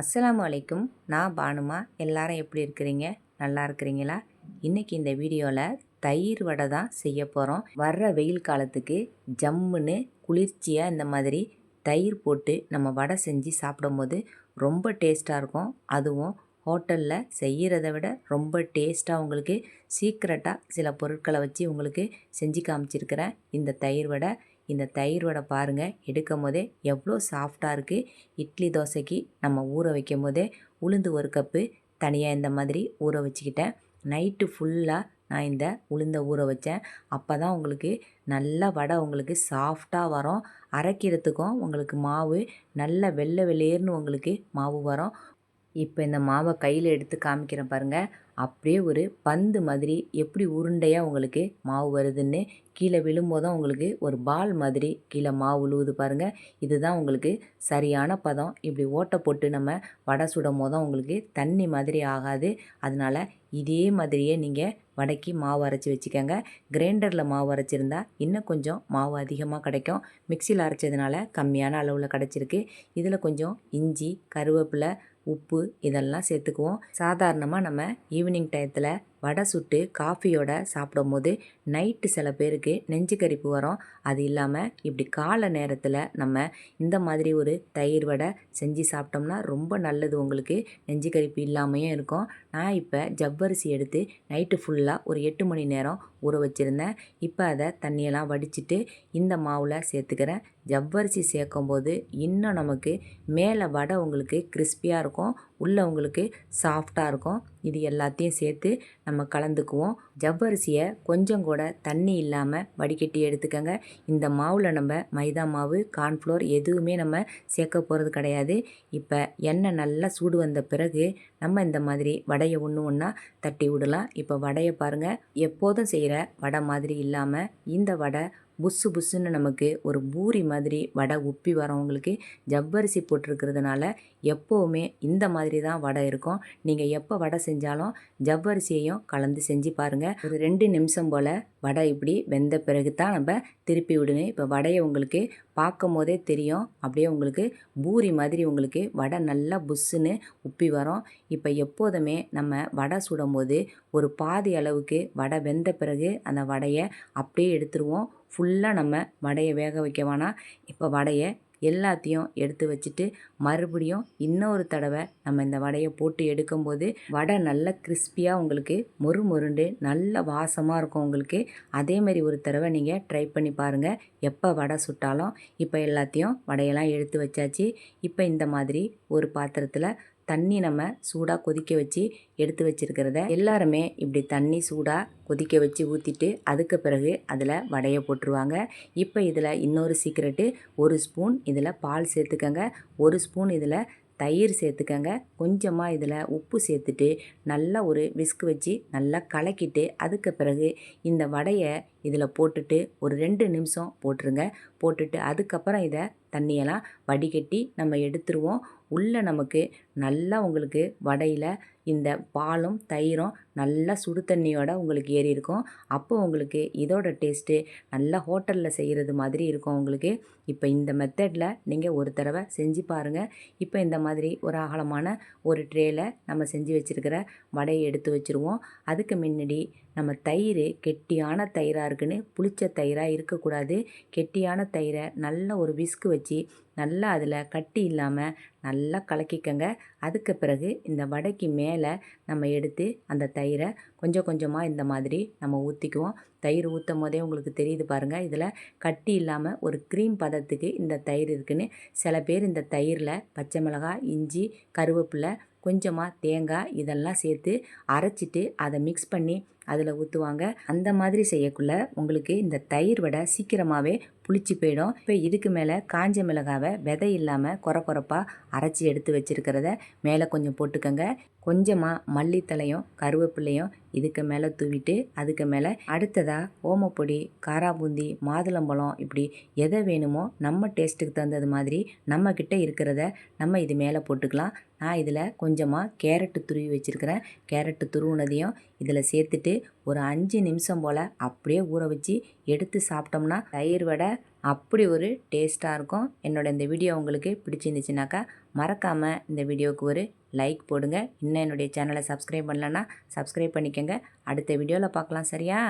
அஸ்லாம் அலைக்கும். நான் பானுமா. எல்லாரும் எப்படி இருக்கிறீங்க? நல்லா இருக்கிறீங்களா? இன்றைக்கி இந்த வீடியோவில் தயிர் வடை தான் செய்ய போகிறோம் வர்ற வெயில் காலத்துக்கு ஜம்முன்னு குளிர்ச்சியாக இந்த மாதிரி தயிர் போட்டு நம்ம வடை செஞ்சு சாப்பிடும்போது ரொம்ப டேஸ்ட்டாக இருக்கும். அதுவும் ஹோட்டலில் செய்கிறத விட ரொம்ப டேஸ்ட்டாக உங்களுக்கு சீக்ரெட்டாக சில பொருட்களை வச்சு உங்களுக்கு செஞ்சு காமிச்சிருக்கிறேன். இந்த தயிர் வடை இந்த தயிர் வடை பாருங்கள் எடுக்கும் போதே எவ்வளோ சாஃப்டாக இருக்குது இட்லி தோசைக்கு நம்ம ஊற வைக்கும் போதே உளுந்து ஒரு கப்பு தனியாக இந்த மாதிரி ஊற வச்சுக்கிட்டேன். நைட்டு ஃபுல்லாக நான் இந்த உளுந்தை ஊற வச்சேன். அப்போ தான் உங்களுக்கு நல்ல வடை உங்களுக்கு சாஃப்டாக வரும். அரைக்கிறதுக்கும் உங்களுக்கு மாவு நல்ல வெள்ளை வெளியேர்னு உங்களுக்கு மாவு வரும். இப்போ இந்த மாவை கையில் எடுத்து காமிக்கிறேன் பாருங்கள் அப்படியே ஒரு பந்து மாதிரி எப்படி உருண்டையாக உங்களுக்கு மாவு வருதுன்னு கீழே விழும்போதும் உங்களுக்கு ஒரு பால் மாதிரி கீழே மாவு விழுவுது பாருங்கள் இதுதான் உங்களுக்கு சரியான பதம். இப்படி ஓட்டை போட்டு நம்ம வடை சுடும் போதும் உங்களுக்கு தண்ணி மாதிரி ஆகாது. அதனால் இதே மாதிரியே நீங்கள் வடைக்கு மாவு அரைச்சி வச்சுக்கோங்க. கிரைண்டரில் மாவு அரைச்சிருந்தா இன்னும் கொஞ்சம் மாவு அதிகமாக கிடைக்கும். மிக்சியில் அரைச்சதுனால கம்மியான அளவில் கிடச்சிருக்கு. இதில் கொஞ்சம் இஞ்சி கருவேப்பிலை உப்பு இதெல்லாம் சேர்த்துக்குவோம். சாதாரணமாக நம்ம ஈவினிங் டயத்தில் வடை சுட்டு காஃபியோட சாப்பிடும்போது நைட்டு சில பேருக்கு நெஞ்சு கரிப்பு வரும். அது இல்லாமல் இப்படி காலை நேரத்தில் நம்ம இந்த மாதிரி ஒரு தயிர் வடை செஞ்சு சாப்பிட்டோம்னா ரொம்ப நல்லது. உங்களுக்கு நெஞ்சு கரிப்பு இல்லாமையும் இருக்கும். நான் இப்போ ஜவ்வரிசி எடுத்து நைட்டு ஃபுல்லாக ஒரு எட்டு மணி நேரம் ஊற வச்சுருந்தேன். இப்போ அதை தண்ணியெல்லாம் வடிச்சிட்டு இந்த மாவில் சேர்த்துக்கிறேன். ஜவ்வரிசி சேர்க்கும்போது இன்னும் நமக்கு மேலே வடை உங்களுக்கு கிறிஸ்பியாக இருக்கும். உள்ளே உங்களுக்கு சாஃப்டாக இருக்கும். இது எல்லாத்தையும் சேர்த்து நம்ம கலந்துக்குவோம். ஜவ்வரிசியை கொஞ்சம் கூட தண்ணி இல்லாமல் வடிகட்டி எடுத்துக்கோங்க. இந்த மாவில் நம்ம மைதா மாவு கார்ன்ஃப்ளோர் எதுவுமே நம்ம சேர்க்க போகிறது கிடையாது. இப்போ எண்ணெய் நல்லா சூடு வந்த பிறகு நம்ம இந்த மாதிரி வடையை ஒன்று ஒன்றா தட்டி விடலாம். இப்போ வடையை பாருங்கள் எப்போதும் செய்கிற வடை மாதிரி இல்லாமல் இந்த வடை புஸ்ஸு புஸ்ஸுன்னு நமக்கு ஒரு பூரி மாதிரி வடை உப்பி வரவங்களுக்கு ஜவ்வரிசி போட்டிருக்கிறதுனால எப்போவுமே இந்த மாதிரி தான் வடை இருக்கும். நீங்கள் எப்போ வடை செஞ்சாலும் ஜவ்வரிசியையும் கலந்து செஞ்சு பாருங்கள் ஒரு ரெண்டு நிமிஷம் போல் வடை இப்படி வெந்த பிறகு தான் நம்ம திருப்பி விடுங்க இப்போ வடையை உங்களுக்கு பார்க்கும் போதே தெரியும். அப்படியே உங்களுக்கு பூரி மாதிரி உங்களுக்கு வடை நல்லா புஸ்ஸுன்னு உப்பி வரும். இப்போ எப்போதுமே நம்ம வடை சுடும்போது ஒரு பாதி அளவுக்கு வடை வெந்த பிறகு அந்த வடையை அப்படியே எடுத்துருவோம். ஃபுல்லாக நம்ம வடையை வேக வைக்க வேணாம் இப்போ வடையை எல்லாத்தையும் எடுத்து வச்சுட்டு மறுபடியும் இன்னொரு தடவை நம்ம இந்த வடையை போட்டு எடுக்கும்போது வடை நல்ல கிறிஸ்பியாக உங்களுக்கு மொறு மொருண்டு நல்ல வாசமாக இருக்கும் உங்களுக்கு. அதேமாரி ஒரு தடவை நீங்கள் ட்ரை பண்ணி பாருங்கள் எப்போ வடை சுட்டாலும் இப்போ எல்லாத்தையும் வடையெல்லாம் எடுத்து வச்சாச்சு. இப்போ இந்த மாதிரி ஒரு பாத்திரத்தில் தண்ணி நம்ம சூடாக கொதிக்க வச்சு எடுத்து வச்சுருக்கிறத எல்லாருமே இப்படி தண்ணி சூடாக கொதிக்க வச்சு ஊற்றிட்டு அதுக்கு பிறகு அதில் வடையை போட்டுருவாங்க. இப்போ இதில் இன்னொரு சீக்ரெட்டு ஒரு ஸ்பூன் இதில் பால் சேர்த்துக்கங்க. ஒரு ஸ்பூன் இதில் தயிர் சேர்த்துக்கங்க. கொஞ்சமாக இதில் உப்பு சேர்த்துட்டு நல்லா ஒரு விஸ்க் வச்சு நல்லா கலக்கிட்டு அதுக்கு பிறகு இந்த வடையை இதில் போட்டுட்டு ஒரு ரெண்டு நிமிஷம் போட்டுருங்க. போட்டுட்டு அதுக்கப்புறம் இதை தண்ணியெல்லாம் வடிகட்டி நம்ம எடுத்துருவோம். உள்ளே நமக்கு நல்லா உங்களுக்கு வடையில் இந்த பாலும் தயிரும் நல்லா சுடு தண்ணியோட உங்களுக்கு ஏறி இருக்கும். அப்போ உங்களுக்கு இதோட டேஸ்ட்டு நல்லா ஹோட்டலில் செய்கிறது மாதிரி இருக்கும் உங்களுக்கு. இப்போ இந்த மெத்தடில் நீங்கள் ஒரு தடவை செஞ்சு பாருங்கள் இப்போ இந்த மாதிரி ஒரு அகலமான ஒரு ட்ரேயில் நம்ம செஞ்சு வச்சுருக்கிற வடையை எடுத்து வச்சுருவோம். அதுக்கு முன்னாடி நம்ம தயிர் கெட்டியான தயிராக இருக்குன்னு புளிச்ச தயிராக இருக்கக்கூடாது. கெட்டியான தயிரை நல்ல ஒரு விஸ்கு வச்சு நல்லா அதில் கட்டி இல்லாமல் நல்லா கலக்கிக்கங்க. அதுக்கு பிறகு இந்த வடைக்கு மேலே நம்ம எடுத்து அந்த தயிர் தயிரை கொஞ்சம் கொஞ்சமாக இந்த மாதிரி நம்ம ஊற்றிக்குவோம் தயிர் ஊற்றும் போதே உங்களுக்கு தெரியுது பாருங்கள் இதில் கட்டி இல்லாமல் ஒரு க்ரீம் பதத்துக்கு இந்த தயிர் இருக்குதுன்னு சில பேர் இந்த தயிரில் பச்சை மிளகாய் இஞ்சி கருவேப்பிலை கொஞ்சமாக தேங்காய் இதெல்லாம் சேர்த்து அரைச்சிட்டு அதை மிக்ஸ் பண்ணி அதில் ஊற்றுவாங்க அந்த மாதிரி செய்யக்குள்ள உங்களுக்கு இந்த தயிர் வடை சீக்கிரமாகவே புளிச்சு போயிடும். இப்போ இதுக்கு மேலே காஞ்ச மிளகாவை விதை இல்லாமல் குறை குறைப்பாக அரைச்சி எடுத்து வச்சுருக்கிறத மேலே கொஞ்சம் போட்டுக்கோங்க. கொஞ்சமாக மல்லித்தலையும் கருவேப்பிலையும் இதுக்கு மேலே தூவிட்டு அதுக்கு மேலே அடுத்ததாக ஓமப்பொடி காராபூந்தி மாதுளம்பழம் இப்படி எதை வேணுமோ நம்ம டேஸ்ட்டுக்கு தகுந்தது மாதிரி நம்மக்கிட்ட இருக்கிறத நம்ம இது மேலே போட்டுக்கலாம். நான் இதில் கொஞ்சமாக கேரட்டு துருவி வச்சுருக்கிறேன். கேரட்டு துருவுனதையும் இதில் சேர்த்துட்டு ஒரு அஞ்சு நிமிஷம் போல் அப்படியே ஊற வச்சு எடுத்து சாப்பிட்டோம்னா தயிர் வடை அப்படி ஒரு டேஸ்ட்டாக இருக்கும். என்னோட இந்த வீடியோ உங்களுக்கு பிடிச்சிருந்துச்சுனாக்கா மறக்காமல் இந்த வீடியோவுக்கு ஒரு லைக் போடுங்க. இன்னும் என்னுடைய சேனலை சப்ஸ்கிரைப் பண்ணலன்னா சப்ஸ்கிரைப் பண்ணிக்கோங்க. அடுத்த வீடியோவில் பார்க்கலாம் சரியா?